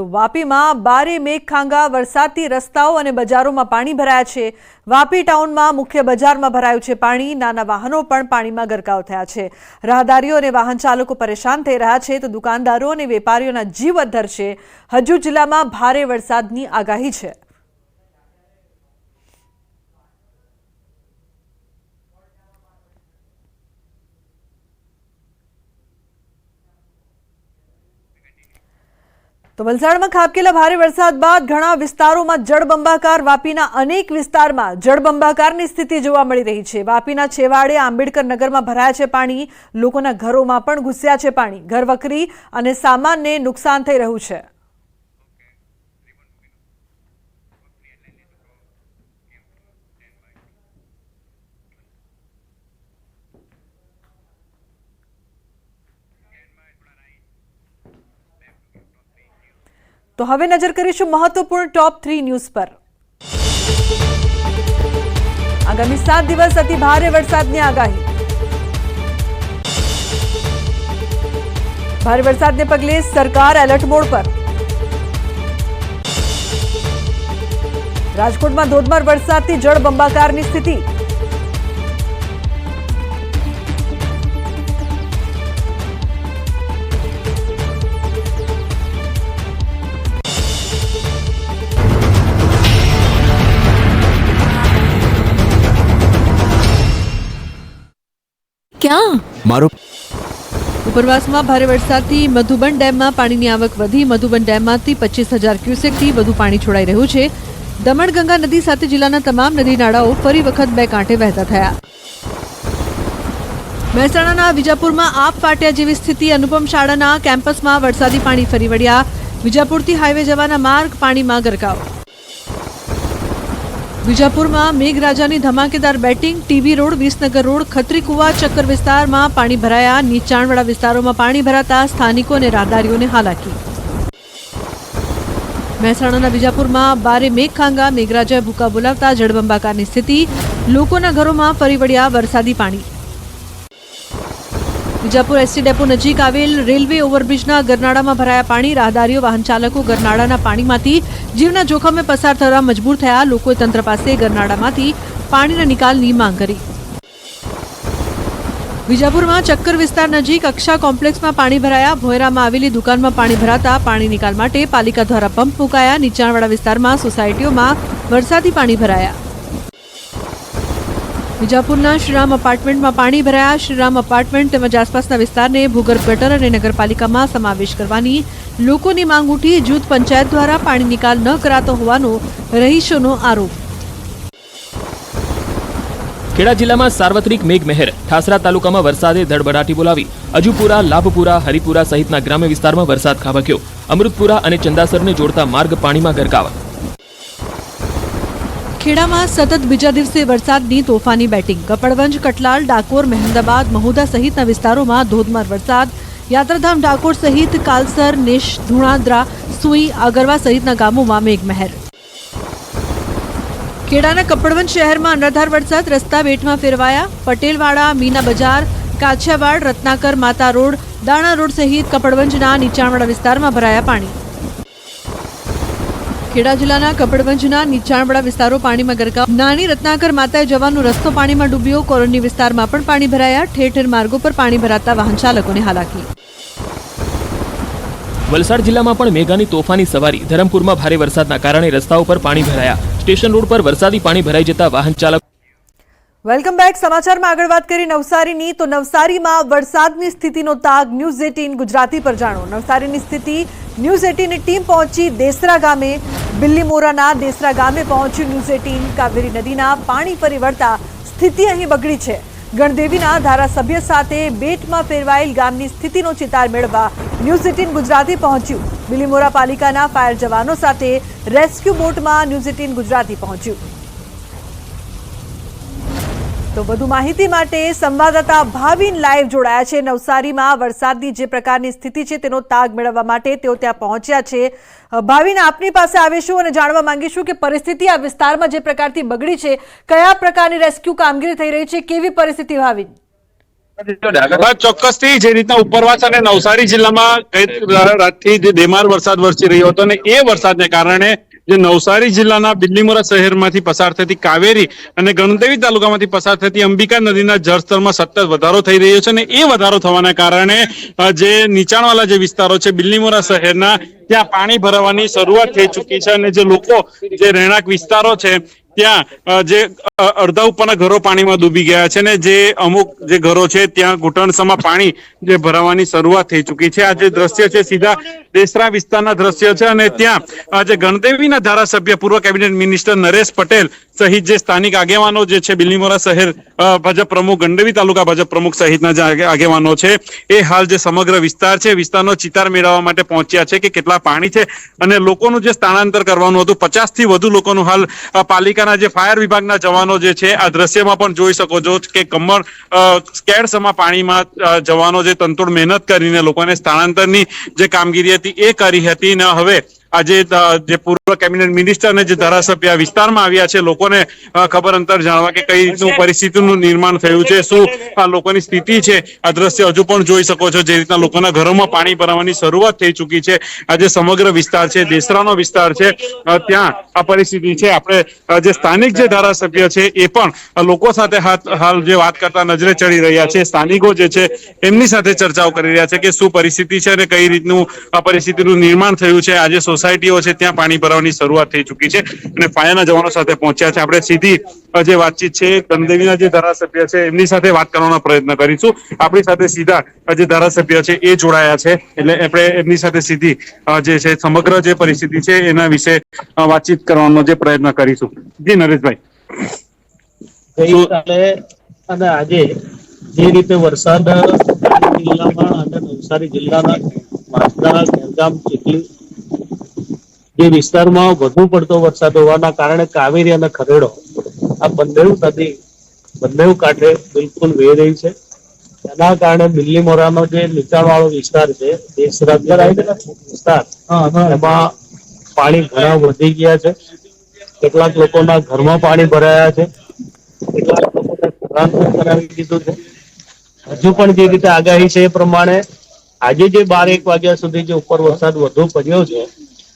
તો વાપીમાં બારે મેઘખાંગા વરસાદથી રસ્તાઓ અને બજારોમાં પાણી ભરાયા છે. વાપી ટાઉનમાં મુખ્ય બજારમાં ભરાયું છે પાણી. નાના વાહનો પણ પાણીમાં ગરકાવ થયા છે. રાહદારીઓ અને વાહન ચાલકો પરેશાન થઈ રહ્યા છે. તો દુકાનદારો અને વેપારીઓના જીવ અદ્ધર છે. હજુ જિલ્લામાં ભારે વરસાદની આગાહી છે. તો વલસાડમાં ખાબકેલા ભારે વરસાદ બાદ ઘણા વિસ્તારોમાં જળબંબાકાર વાપીના અનેક વિસ્તારમાં જળબંબાકારની સ્થિતિ જોવા મળી રહી છે. વાપીના છેવાડે, આંબેડકર નગરમાં ભરાયા છે પાણી. લોકોના ઘરોમાં પણ ઘૂસ્યા છે પાણી. ઘર વકરી અને સામાનને નુકસાન થઈ રહ્યું છે. તો હવે નજર કરીશું મહત્વપૂર્ણ ટોપ થ્રી ન્યૂઝ પર. આગામી સાત દિવસ અતિ ભારે વરસાદની આગાહી. ભારે વરસાદને પગલે સરકાર એલર્ટ મોડ પર. રાજકોટમાં ધોધમાર વરસાદથી જળબંબાકારની સ્થિતિ. ક્યાં? મારો ઉપરવાસમાં ભારે વરસાદથી મધુબન ડેમમાં પાણીની આવક વધી. મધુબન ડેમમાંથી પચીસ હજાર ક્યુસેકથી વધુ પાણી છોડાઈ રહ્યું છે. દમણગંગા નદી સાથે જિલ્લાના તમામ નદી નાળાઓ ફરી વખત બે કાંઠે વહેતા થયા. મહેસાણાના વિજાપુરમાં આપ ફાટ્યા જેવી સ્થિતિ. અનુપમ શાળાના કેમ્પસમાં વરસાદી પાણી ફરી વળ્યા. વિજાપુરથી હાઈવે જવાના માર્ગ પાણીમાં ગરકાવ. વિજાપુરમાં મેઘરાજાની ધમાકેદાર batting, TV road, Visnagar road, Khatrikuva ચક્કર વિસ્તારમાં પાણી ભરાયા. નીચાણવાળા વિસ્તારોમાં પાણી ભરાતા સ્થાનિકો અને રાહદારીઓને હાલાકી. મહેસાણાના વિજાપુરમાં બારે મેઘખાંગા. મેઘરાજાએ ભૂકા બોલાવતા જળબંબાકારની સ્થિતિ. લોકોના ઘરોમાં ફરી વળ્યા વરસાદી પાણી. વિજાપુર એસટી ડેપો નજીક આવેલ રેલવે ઓવરબ્રિજના ગરનાળામાં ભરાયા પાણી, રાહદારીઓ, વાહન ચાલકો ગરનાળાના પાણીમાંથી જીવના જોખમે પસાર થવા મજબૂર થયા. લોકોએ તંત્ર પાસે ગરનાળામાંથી પાણીના નિકાલની માંગ કરી. વિજાપુરમાં ચક્કર વિસ્તાર નજીક અક્ષા કોમ્પ્લેક્સમાં પાણી ભરાયા. ભોયરામાં આવેલી દુકાનમાં પાણી ભરાતા પાણી નિકાલ માટે પાલિકા દ્વારા પંપ મુકાયા. નીચાણવાળા વિસ્તારમાં સોસાયટીઓમાં વરસાદી પાણી ભરાયા. વિજાપુરના શ્રીરામ અપાર્ટમેન્ટમાં પાણી ભરાયા. શ્રીરામ અપાર્ટમેન્ટ તેમજ આસપાસના વિસ્તારને ભૂગર્ભ ગટર અને નગરપાલિકામાં સમાવેશ કરવાની લોકોની માંગ ઉઠી જૂથ પંચાયત દ્વારા પાણી નિકાલ ન કરાતો હોવાનો રહીશોનો આરોપ. ખેડા જિલ્લામાં સાર્વત્રિક મેઘમહેર. ઠાસરા તાલુકામાં વરસાદે ધડબડાટી બોલાવી. અજુપુરા, લાભપુરા, હરિપુરા સહિતના ગ્રામ્ય વિસ્તારમાં વરસાદ ખાબક્યો. અમૃતપુરા અને ચંદાસરને જોડતા માર્ગ પાણીમાં ગરકાવ. ખેડામાં સતત બીજા દિવસે વરસાદની તોફાની બેટિંગ. કપડવંજ, કટલાલ, ડાકોર, મહેમદાબાદ, મહુદા સહિતના વિસ્તારોમાં ધોધમાર વરસાદ. યાત્રાધામ ડાકોર સહિત કાલસર, નેશ, ધુણાદ્રા, સુઈ, આગરવા સહિતના ગામોમાં મેઘમહેર. ખેડાના કપડવંજ શહેરમાં અનરાધાર વરસાદ. રસ્તા બેટમાં ફેરવાયા. પટેલવાડા, મીના બજાર, કાછિયાવાડ, રત્નાકર, માતા રોડ, દાણા રોડ સહિત કપડવંજના નીચાણવાળા વિસ્તારમાં ભરાયા પાણી. ખેડા જિલ્લાના કપડવંજના નીચાણવાળા વિસ્તારો પાણીમાં ગરકાવ. નાની રત્નાકર માતાએ જવાનો રસ્તો પાણીમાં ડૂબ્યો. કોરોની વિસ્તારમાં પણ પાણી ભરાયા. ઠેર ઠેર માર્ગો પર પાણી ભરાતા વાહન ચાલકોને હાલાકી. વલસાડ જિલ્લામાં પણ મેઘાની તોફાની સવારી. ધરમપુરમાં ભારે વરસાદના કારણે રસ્તાઓ પર પાણી ભરાયા. સ્ટેશન રોડ પર વરસાદી પાણી ભરાઈ જતા વાહન ચાલક વેલકમ બેક. સમાચારમાં આગળ વાત કરી નવસારીની. તો નવસારીમાં વરસાદની સ્થિતિનો તાગ. ન્યૂઝ એટીન ગુજરાતી પર જાણો. નવસારીની સ્થિતિ. ન્યૂઝ એટીનની ટીમ પહોંચી દેસરા ગામે. બિલ્લીમોરાના દેસરા ગામે પહોંચ્યું ન્યૂઝ એટીન કાવેરી નદીના પાણી ફરી વળતા સ્થિતિ અહીં બગડી છે. ગણદેવીના ધારાસભ્ય સાથે બેટમાં ફેરવાયેલ ગામની સ્થિતિનો ચિતાર મેળવવા ન્યૂઝ એટીન ગુજરાતી પહોંચ્યું. બિલીમોરા પાલિકાના ફાયર જવાનો સાથે રેસ્ક્યુ બોટમાં ન્યૂઝ એટીન ગુજરાતી પહોંચ્યું. તો વધુ માહિતી માટે સંવાદદાતા ભાવિન લાઈવ જોડાયા છે. નવસારીમાં વરસાદની જે પ્રકારની સ્થિતિ છે તેનો તાગ મેળવવા માટે તેઓ ત્યાં પહોંચ્યા છે. ભાવિન, આપની પાસે આવીશું અને જાણવા માંગીશું કે પરિસ્થિતિ આ વિસ્તારમાં જે પ્રકારથી બગડી છે, કયા પ્રકારની રેસ્ક્યુ કામગીરી થઈ રહી છે, કેવી પરિસ્થિતિ ભાવિન? ચોક્કસથી જે રીતના ઉપરવાસ અને નવસારી જિલ્લામાં રાતથી ધીમાર વરસાદ વરસી રહ્યો હતો અને એ વરસાદને કારણે જે નવસારી જિલ્લાના બિલ્લીમોરા શહેરમાંથી પસાર થતી કાવેરી અને ગણદેવી તાલુકામાંથી પસાર થતી અંબિકા નદીના જળસ્તરમાં સતત વધારો થઈ રહ્યો છે અને એ વધારો થવાના કારણે જે નીચાણવાળા જે વિસ્તારો છે બિલ્લીમોરા શહેરના, ત્યાં પાણી ભરાવાની શરૂઆત થઈ ચૂકી છે અને જે લોકો, જે રહેણાંક વિસ્તારો છે ત્યાં જે અડધા ઉપરના ઘરો પાણીમાં ડૂબી ગયા છે ને જે અમુક જે ઘરો છે ત્યાં ઘૂંટણસમાં પાણી જે ભરાવાની શરૂઆત થઈ ચૂકી છે. આ જે દ્રશ્ય છે સીધા દેસરા વિસ્તારના દ્રશ્ય છે અને ત્યાં આજે ગણદેવીના ધારાસભ્ય પૂર્વ કેબિનેટ મિનિસ્ટર નરેશ પટેલ સહિત જે સ્થાનિક આગેવાનો જે છે બિલીમોરા શહેર ભાજપ પ્રમુખ ગંડેવી તાલુકા ભાજપ પ્રમુખ સહિતના જે આગેવાનો છે એ હાલ જે સમગ્ર વિસ્તાર છે વિસ્તારનો ચિતાર મેળવવા માટે પહોંચ્યા છે કે કેટલા પાણી છે અને લોકોનું જે સ્થળાંતર કરવાનું હતું પચાસથી વધુ લોકોનું હાલ અ, પાલિકાના જે ફાયર વિભાગના જવાનો જે છે આ દ્રશ્યમાં પણ જોઈ શકો છો કે કમર અ, સ્કેડસમાં પાણીમાં જવાનો જે તંતુડ મહેનત કરીને લોકોને સ્થળાંતરની જે કામગીરી હતી એ કરી હતી. ને હવે આજે જે પૂર્વ કેબિનેટ મિનિસ્ટર અને જે ધારાસભ્ય વિસ્તારમાં આવ્યા છે, લોકોને ખબર અંતર જાણવા કે કઈ રીતનું પરિસ્થિતિનું નિર્માણ થયું છે, શું આ લોકોની સ્થિતિ છે, આ દ્રશ્ય હજુ પણ જોઈ શકો છો, જે રીતના લોકોના ઘરોમાં પાણી ભરાવાની શરૂઆત થઈ ચૂકી છે. આજે સમગ્ર વિસ્તાર છે, દેસરાનો વિસ્તાર છે ત્યાં આ પરિસ્થિતિ છે. આપણે જે સ્થાનિક જે ધારાસભ્ય છે, એ પણ લોકો સાથે હાલ જે વાત કરતા નજરે ચડી રહ્યા છે. સ્થાનિકો જે છે, એમની સાથે ચર્ચાઓ કરી રહ્યા છે કે શું પરિસ્થિતિ છે અને કઈ રીતનું આ પરિસ્થિતિનું નિર્માણ થયું છે. આજે સોસાયટીઓ છે, ત્યાં પાણી ભરાવાની શરૂઆત થઈ ચૂકી છે અને ફાયરના જવાનો સાથે પહોંચ્યા છે. આપણે સીધી જે વાતચીત છે ગંદેવીના જે ધારાસભ્ય છે, એમની સાથે વાત કરવાનો પ્રયત્ન કરીશું. આપણી સાથે સીધા જે ધારાસભ્ય છે, એ જોડાયા છે. એટલે આપણે એમની સાથે સીધી જે છે, સમગ્ર જે પરિસ્થિતિ છે, એના વિશે વાતચીત કરવાનો જે પ્રયત્ન કરીશું. જી નરેશભાઈ. અને આજે જે રીતે વરસાદ જિલ્લામાં અને નવસારી જિલ્લાના વાંસદા ગેરગામ ચીખલી જે વિસ્તારમાં વધુ પડતો વરસાદ હોવાના કારણે કાવેરી અને ખરેડો આ બંને નદી બંને કાંઠે બિલકુલ વહી રહી છે. એના કારણે બિલ્લીમોરાનો જે નીચાણવાળો વિસ્તાર છે વિસ્તાર એમાં પાણી ઘણા વધી ગયા છે. કેટલાક લોકોના ઘરમાં પાણી ભરાયા છે. કેટલાક લોકોને સ્થળાંતર કરાવી દીધું છે. હજુ પણ જે રીતે આગાહી છે એ પ્રમાણે આજે જે બાર એક વાગ્યા સુધી જે ઉપર વરસાદ વધુ પડ્યો છે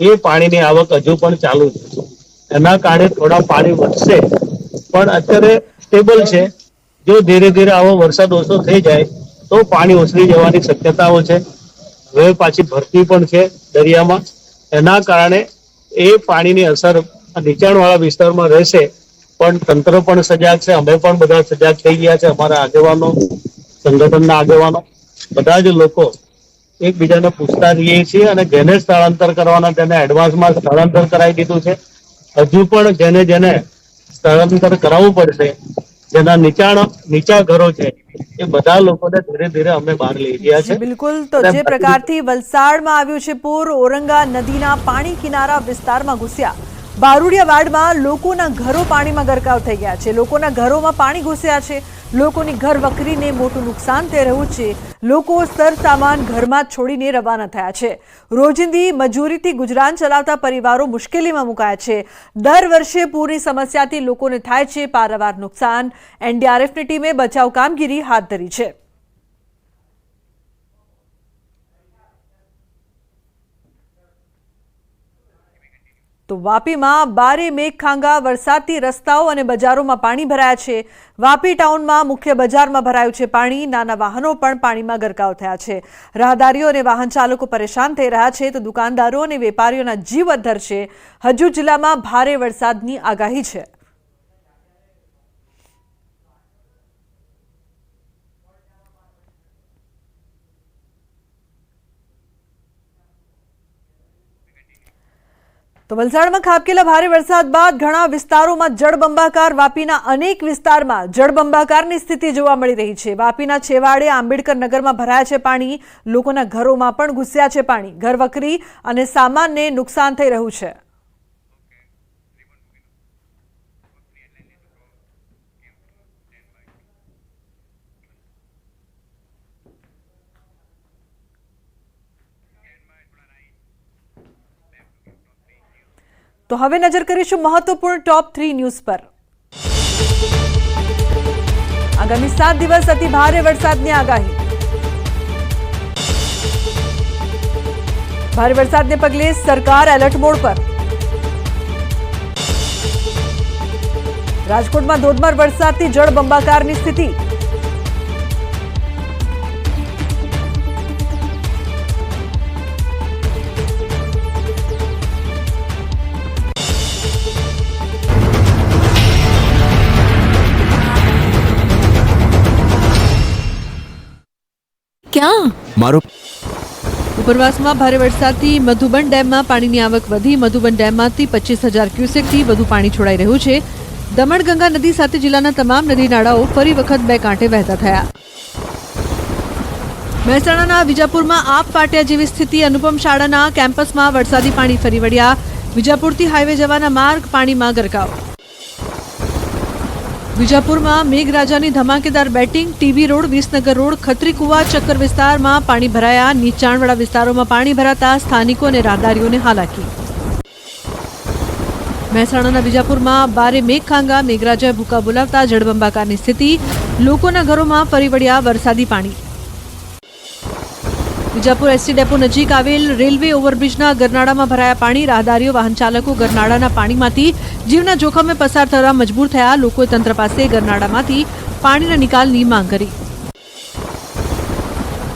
એ પાણીની આવક હજુ પણ ચાલુ છે. એના કારણે થોડા પાણી વધશે, પણ અત્યારે સ્ટેબલ છે. જો ધીરે ધીરે આવો વરસાદ ઓછો થઈ જાય, તો પાણી ઓસરી જવાની શક્યતાઓ છે. હવે પાછી ભરતી પણ છે દરિયામાં. એના કારણે એ પાણીની અસર નીચાણવાળા વિસ્તારમાં રહેશે, પણ તંત્ર પણ સજાગ છે. અમે પણ બધા સજાગ થઈ ગયા છે, અમારા આગેવાનો, સંગઠનના આગેવાનો. બધા જ લોકો એકબીજાને પૂછતા રહીએ છીએ અને જેને સ્થળાંતર કરવાના તેને એડવાન્સમાં સ્થળાંતર કરાવી દીધું છે. હજુ પણ જેને જેને સ્થળાંતર કરાવવું પડશે જેના નીચાણ નીચા ઘરો છે એ બધા લોકોને ધીરે ધીરે અમે બહાર લઈ ગયા છે. બિલકુલ. તો જે પ્રકારથી વલસાડમાં આવ્યું છે પૂર ઓરંગા નદીના પાણી કિનારા વિસ્તારમાં ઘૂસ્યા. બારુડિયા વાડમાં લોકોના ઘરો પાણીમાં ગરકાવ થઈ ગયા છે. લોકોના ઘરોમાં પાણી ઘૂસ્યા છે. લોકોની ઘર વકરીને મોટું નુકસાન થઈ રહ્યું છે. લોકો સર સામાન ઘરમાં છોડીને રવાના થયા છે. રોજિંદી મજૂરીથી ગુજરાન ચલાવતા પરિવારો મુશ્કેલીમાં મુકાયા છે. દર વર્ષે પૂરની સમસ્યાથી લોકોને થાય છે પારાવાર નુકસાન. એનડીઆરએફની ટીમે બચાવ કામગીરી હાથ ધરી છે. તો વાપીમાં બારે મેઘખાંગા, વરસાદથી રસ્તાઓ અને બજારોમાં પાણી ભરાયા છે. વાપી ટાઉનમાં મુખ્ય બજારમાં ભરાયું છે પાણી. નાના વાહનો પણ પાણીમાં ગરકાવ થયા છે. રાહદારીઓ અને વાહન ચાલકો પરેશાન થઈ રહ્યા છે. તો દુકાનદારો અને વેપારીઓના જીવ અદ્ધર છે. હજુ જિલ્લામાં ભારે વરસાદની આગાહી છે. તો વલસાડમાં ખાબકેલા ભારે વરસાદ બાદ ઘણા વિસ્તારોમાં જળબંબાકાર વાપીના અનેક વિસ્તારમાં જળબંબાકારની સ્થિતિ જોવા મળી રહી છે. વાપીના છેવાડે, આંબેડકર નગરમાં ભરાયા છે પાણી. લોકોના ઘરોમાં પણ ઘૂસ્યા છે પાણી. ઘર વકરી અને સામાનને નુકસાન થઈ રહ્યું છે. તો હવે નજર કરીશું મહત્વપૂર્ણ ટોપ થ્રી ન્યૂઝ પર. આગામી સાત દિવસ અતિ ભારે વરસાદની આગાહી. ભારે વરસાદને પગલે સરકાર એલર્ટ મોડ પર. રાજકોટમાં ધોધમાર વરસાદથી જળ બંબાકારની સ્થિતિ. ક્યાં? મારો ઉપરવાસમાં ભારે વરસાદથી મધુબન ડેમમાં પાણીની આવક વધી. મધુબન ડેમમાંથી પચીસ હજાર ક્યુસેકથી વધુ પાણી છોડાઈ રહ્યું છે. દમણગંગા નદી સાથે જિલ્લાના તમામ નદી નાળાઓ ફરી વખત બે કાંઠે વહેતા થયા. મહેસાણાના વિજાપુરમાં આપ પાટિયા જેવી સ્થિતિ. અનુપમ શાળાના કેમ્પસમાં વરસાદી પાણી ફરી વળ્યા. વિજાપુરથી હાઈવે જવાના માર્ગ પાણીમાં ગરકાવ. વિજાપુરમાં મેઘરાજાની ધમાકેદાર batting TV road, Visnagar road, Khatrikuva ચક્કર વિસ્તારમાં પાણી ભરાયા. નીચાણવાળા વિસ્તારોમાં પાણી ભરાતા સ્થાનિકો અને રાહદારીઓને હાલાકી. મહેસાણાના વિજાપુરમાં બારે મેઘખાંગા, મેઘરાજાએ ભૂકા બોલાવતા જળબંબાકારની સ્થિતિ. લોકોના ઘરોમાં ફરી વળ્યા વરસાદી પાણી. વિજાપુર એસટી ડેપો નજીક આવેલ રેલવે ઓવરબ્રિજના ગરનાળામાં ભરાયા પાણી, રાહદારીઓ, વાહન ચાલકો ગરનાળાના પાણીમાંથી જીવના જોખમે પસાર થવા મજબૂર થયા. લોકોએ તંત્ર પાસે ગરનાળામાંથી પાણીના નિકાલની માંગ કરી.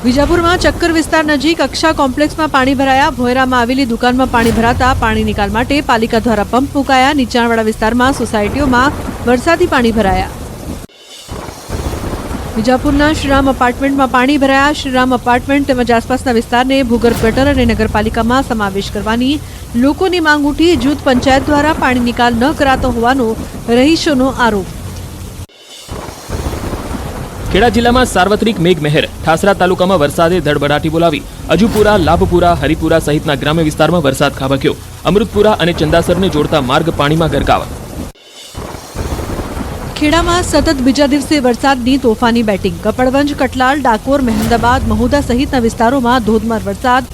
વિજાપુરમાં ચક્કર વિસ્તાર નજીક અક્ષા કોમ્પ્લેક્સમાં પાણી ભરાયા. ભોયરામાં આવેલી દુકાનમાં પાણી ભરાતા પાણી નિકાલ માટે પાલિકા દ્વારા પંપ મુકાયા. નીચાણવાળા વિસ્તારમાં સોસાયટીઓમાં વરસાદી પાણી ભરાયા. વિજાપુરના શ્રીરામ અપાર્ટમેન્ટમાં પાણી ભરાયા. શ્રીરામ અપાર્ટમેન્ટ તેમજ આસપાસના વિસ્તારને ભૂગર્ભ ગટર અને નગરપાલિકામાં સમાવેશ કરવાની લોકોની માંગ ઉઠી જૂથ પંચાયત દ્વારા પાણી નિકાલ ન કરાતો હોવાનો રહીશોનો આરોપ. ખેડા જિલ્લામાં સાર્વત્રિક મેઘમહેર. ઠાસરા તાલુકામાં વરસાદે ધડબડાટી બોલાવી. અજુપુરા, લાભપુરા, હરિપુરા સહિતના ગ્રામ્ય વિસ્તારમાં વરસાદ ખાબક્યો. અમૃતપુરા અને ચંદાસરને જોડતા માર્ગ પાણીમાં ગરકાવ. ખેડામાં સતત બીજા દિવસે વરસાદની તોફાની બેટિંગ. કપડવંજ, કટલાલ, ડાકોર, મહેમદાબાદ, મહુદા સહિતના વિસ્તારોમાં ધોધમાર વરસાદ